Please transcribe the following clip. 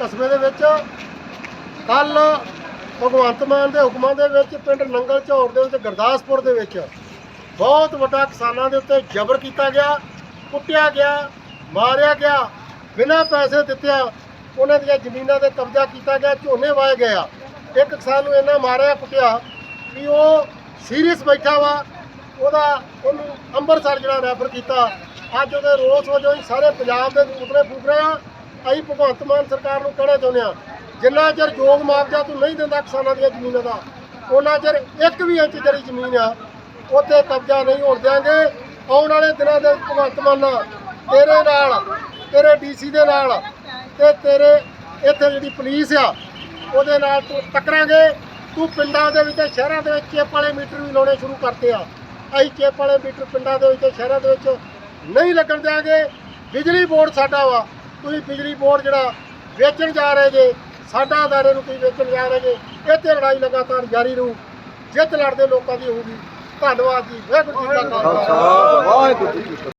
ਕਸਬੇ ਦੇ ਵਿੱਚ। ਕੱਲ ਭਗਵੰਤ ਮਾਨ ਦੇ ਹੁਕਮਾਂ ਦੇ ਵਿੱਚ ਪਿੰਡ ਨੰਗਲ ਝੌਰ ਦੇ ਵਿੱਚ, ਗੁਰਦਾਸਪੁਰ ਦੇ ਵਿੱਚ ਬਹੁਤ ਵੱਡਾ ਕਿਸਾਨਾਂ ਦੇ ਉੱਤੇ ਜ਼ਬਰ ਕੀਤਾ ਗਿਆ, ਕੁੱਟਿਆ ਗਿਆ, ਮਾਰਿਆ ਗਿਆ, ਬਿਨਾਂ ਪੈਸੇ ਦਿੱਤਿਆਂ ਉਹਨਾਂ ਦੀਆਂ ਜ਼ਮੀਨਾਂ ਤੇ ਕਬਜ਼ਾ ਕੀਤਾ ਗਿਆ, ਝੋਨੇ ਵਾਏ ਗਿਆ ਇੱਕ ਕਿਸਾਨ ਨੂੰ ਇੰਨਾ ਮਾਰਿਆ, ਕੁੱਟਿਆ ਕਿ ਉਹ ਸੀਰੀਅਸ ਬੈਠਾ ਵਾ। ਉਹਦਾ, ਉਹਨੂੰ ਅੰਮ੍ਰਿਤਸਰ ਜਿਹੜਾ ਰੈਫਰ ਕੀਤਾ। ਅੱਜ ਉਹਦੇ ਰੋਸ ਵਜੋਂ ਹੀ ਸਾਰੇ ਪੰਜਾਬ ਦੇ ਉਤਰੇ ਫੂਕ ਰਹੇ ਆ। ਅਸੀਂ ਭਗਵੰਤ ਮਾਨ ਸਰਕਾਰ ਨੂੰ ਕਹਿਣਾ ਚਾਹੁੰਦੇ ਆ ਜਿੰਨਾ ਚਿਰ ਯੋਗ ਮੁਆਵਜ਼ਾ ਤੂੰ ਨਹੀਂ ਦਿੰਦਾ ਕਿਸਾਨਾਂ ਦੀਆਂ ਜ਼ਮੀਨਾਂ ਦਾ, ਉਹਨਾਂ ਚਿਰ ਇੱਕ ਵੀ ਇੰਚ ਜਿਹੜੀ ਜ਼ਮੀਨ ਆ ਉੱਤੇ ਕਬਜ਼ਾ ਨਹੀਂ ਹੋਣ ਦਿਆਂਗੇ। ਆਉਣ ਵਾਲੇ ਦਿਨਾਂ ਦੇ ਭਗਵੰਤ ਮਾਨ ਤੇਰੇ ਨਾਲ, ਤੇਰੇ ਡੀਸੀ ਦੇ ਨਾਲ ਤੇ ਤੇਰੇ ਇੱਥੇ ਜਿਹੜੀ ਪੁਲਿਸ ਆ, ਉਹਦੇ ਨਾਲ ਤੂੰ ਟੱਕਰਾਂਗੇ। ਤੂੰ ਪਿੰਡਾਂ ਦੇ ਵਿੱਚ ਤੇ ਸ਼ਹਿਰਾਂ ਦੇ ਵਿੱਚ ਚੇਪ ਵਾਲੇ ਮੀਟਰ ਵੀ ਲਾਉਣੇ ਸ਼ੁਰੂ ਕਰਤੇ ਆ। ਅਸੀਂ ਚੇਪ ਵਾਲੇ ਮੀਟਰ ਪਿੰਡਾਂ ਦੇ ਵਿੱਚ ਤੇ ਸ਼ਹਿਰਾਂ ਦੇ ਵਿੱਚ ਨਹੀਂ ਲੱਗਣ ਦਿਆਂਗੇ। ਬਿਜਲੀ ਬੋਰਡ ਸਾਡਾ ਵਾ ਤੁਸੀਂ ਬਿਜਲੀ ਬੋਰਡ ਜਿਹੜਾ ਵੇਚਣ ਜਾ ਰਹੇ ਜੇ ਸਾਡਾ ਅਦਾਰੇ ਨੂੰ ਤੁਸੀਂ ਵੇਚਣ ਜਾ ਰਹੇ ਜੇ ਇਹ ਤੇ ਲੜਾਈ ਲਗਾਤਾਰ ਜਾਰੀ ਰਹੂ ਜਿੱਤ ਲੜਦੇ ਲੋਕਾਂ ਦੀ ਹੋਊਗੀ। ਧੰਨਵਾਦ ਜੀ ਵਾਹਿਗੁਰੂ ਜੀ ਕਾ ਖਾਲਸਾ। ਵਾਹਿਗੁਰੂ ਜੀ